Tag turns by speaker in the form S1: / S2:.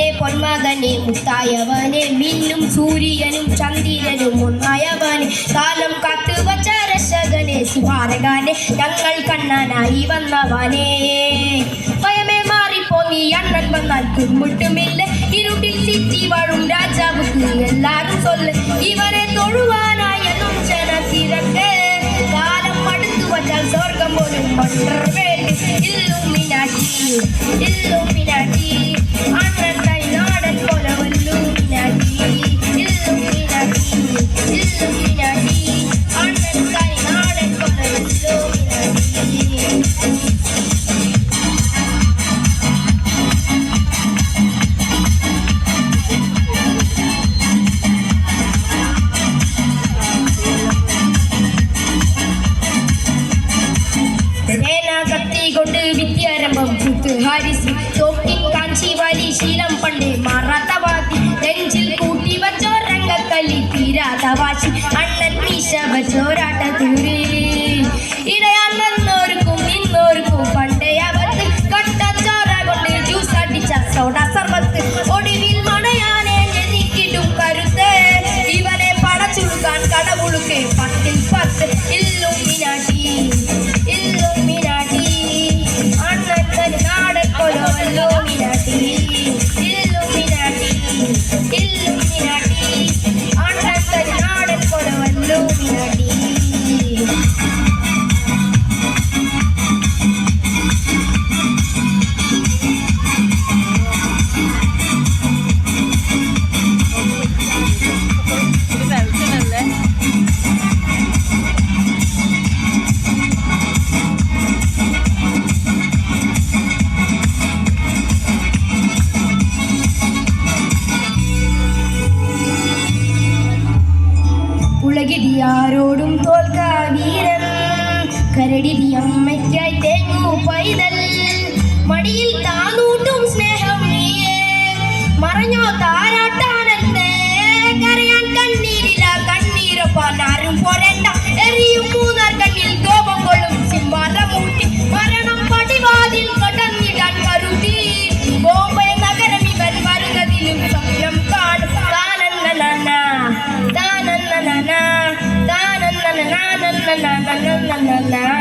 S1: മുത്തച്ഛനെ മുത്തായവനെ മിന്നും സൂര്യനും ചന്ദ്രനും ഒന്നായവനെ. കാലം കാത്തു വച്ച രക്ഷകനെ സുഹാരകാനെ ഞങ്ങൾ കണ്ണനായി വന്നവനെ. ഭയമേ മാറിപ്പോ നീ അണ്ണൻ വന്നാൽ കുമ്മുട്ടുമില്ല ഇരുട്ടിൽ സിറ്റി വാഴും രാജാവുക്ക് എല്ലാരും ചൊല്ല് ഇവരെ തൊഴുവാനായ നുഞ്ചന തിരക്ക് കാലം അടുത്തു വച്ചാൽ സ്വർഗം പോലും ഇല്ലുമിനാട്ടി ഇല്ലുമിനാട്ടി വിദ്യാരംഭം കുത്ത് ഹാരിസ് തോക്കിൻ കാഞ്ചി വലി ശീലം പണ്ട് മാറാത്ത നെഞ്ചിൽ കൂട്ടി വച്ചോ രംഗക്കല്ലി തീരാത്ത ഉലകിടിയാരോടും തോൽക്കാ വീരൻ. നീ അമ്മയ്ക്കായി തേങ്ങു പൈതൽ. മടിയിൽ താനൂട്ടും സ്നേഹം നീയേ. മറഞ്ഞോ താരാട്ടാനത്തെ la la la la la